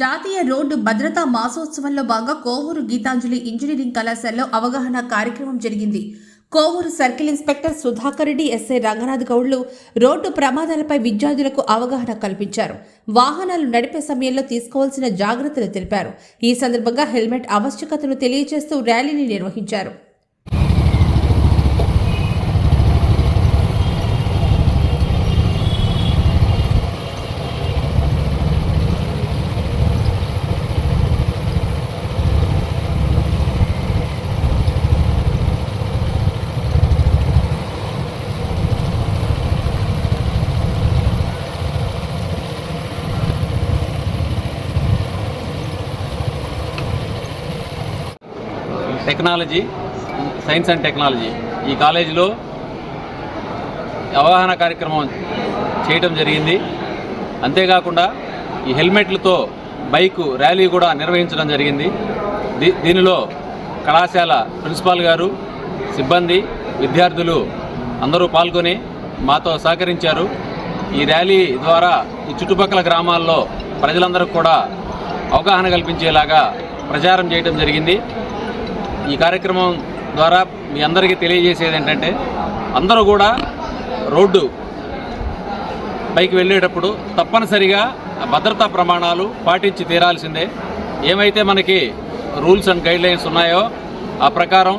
జాతీయ రోడ్డు భద్రతా మాసోత్సవంలో భాగంగా కోవూరు గీతాంజలి ఇంజనీరింగ్ కళాశాలలో అవగాహన కార్యక్రమం జరిగింది. Kovur circle inspector Sudhakar Reddy SI Ranganath గౌడ్లు road ప్రమాదాలపై విద్యార్థులకు అవగాహన కల్పించారు. వాహనాలు నడిపే సమయంలో తీసుకోవాల్సిన జాగ్రత్తలు తెలిపారు. ఈ సందర్భంగా హెల్మెట్ ఆవశ్యకతను తెలియజేస్తూ ర్యాలీని నిర్వహించారు. Technology science and technology. ఈ కాలేజీలో అవగాహన కార్యక్రమం చేయటం జరిగింది. అంతేకాకుండా ఈ హెల్మెట్లతో బైక్ ర్యాలీ కూడా నిర్వహించడం జరిగింది. దీ దీనిలో కళాశాల ప్రిన్సిపాల్ గారు సిబ్బంది విద్యార్థులు అందరూ పాల్గొని మాతో సహకరించారు. ఈ ర్యాలీ ద్వారా ఈ చుట్టుపక్కల గ్రామాల్లో ప్రజలందరికీ కూడా అవగాహన కల్పించేలాగా ప్రచారం చేయడం జరిగింది. ఈ కార్యక్రమం ద్వారా మీ అందరికీ తెలియజేసేది ఏంటంటే అందరూ కూడా రోడ్డు పైకి వెళ్ళేటప్పుడు తప్పనిసరిగా భద్రతా ప్రమాణాలు పాటించి తీరాల్సిందే. ఏమైతే మనకి రూల్స్ అండ్ గైడ్ లైన్స్ ఉన్నాయో ఆ ప్రకారం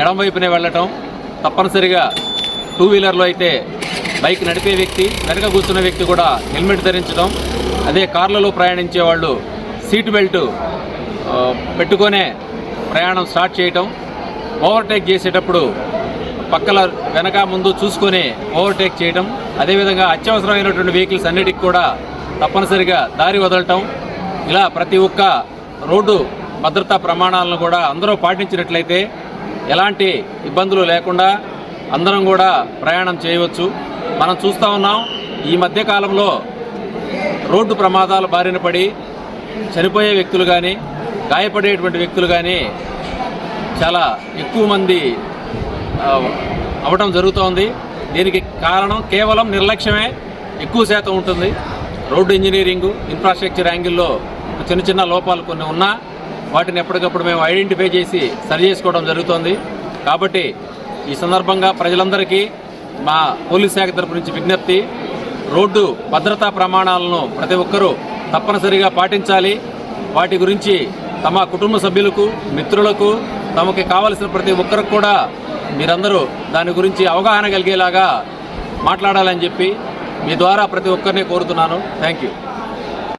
ఎడం వైపునే వెళ్ళటం తప్పనిసరిగా టూ వీలర్లో అయితే బైక్ నడిపే వ్యక్తి వెనక కూర్చున్న వ్యక్తి కూడా హెల్మెట్ ధరించడం అదే కార్లలో ప్రయాణించే వాళ్ళు సీట్ బెల్ట్ పెట్టుకొనే ప్రయాణం స్టార్ట్ చేయటం ఓవర్టేక్ చేసేటప్పుడు పక్కల వెనక ముందు చూసుకొని ఓవర్టేక్ చేయటం అదేవిధంగా అత్యవసరమైనటువంటి వెహికల్స్ అన్నిటికి కూడా తప్పనిసరిగా దారి వదలటం ఇలా ప్రతి ఒక్క రోడ్డు భద్రతా ప్రమాణాలను కూడా అందరూ పాటించినట్లయితే ఎలాంటి ఇబ్బందులు లేకుండా అందరం కూడా ప్రయాణం చేయవచ్చు. మనం చూస్తూ ఉన్నాం ఈ మధ్య కాలంలో రోడ్డు ప్రమాదాల బారిన పడి చనిపోయే వ్యక్తులు కానీ గాయపడేటువంటి వ్యక్తులు కానీ చాలా ఎక్కువ మంది ఆ, అవటం జరుగుతోంది. దీనికి కారణం కేవలం నిర్లక్ష్యమే. ఎక్కువ శాతం ఉంటుంది. రోడ్డు ఇంజనీరింగు ఇన్ఫ్రాస్ట్రక్చర్ యాంగిల్లో చిన్న చిన్న లోపాలు కొన్ని ఉన్నా వాటిని ఎప్పటికప్పుడు మేము ఐడెంటిఫై చేసి సరి చేసుకోవడం జరుగుతోంది. కాబట్టి ఈ సందర్భంగా ప్రజలందరికీ మా పోలీస్ శాఖ తరపు నుంచి విజ్ఞప్తి రోడ్డు భద్రతా ప్రమాణాలను ప్రతి ఒక్కరూ తప్పనిసరిగా పాటించాలి. వాటి గురించి తమ కుటుంబ సభ్యులకు మిత్రులకు తమకి కావలసిన ప్రతి ఒక్కరికి కూడా మీరందరూ దాని గురించి అవగాహన కలిగేలాగా మాట్లాడాలని చెప్పి మీ ద్వారా ప్రతి ఒక్కరిని కోరుతున్నాను. Thank you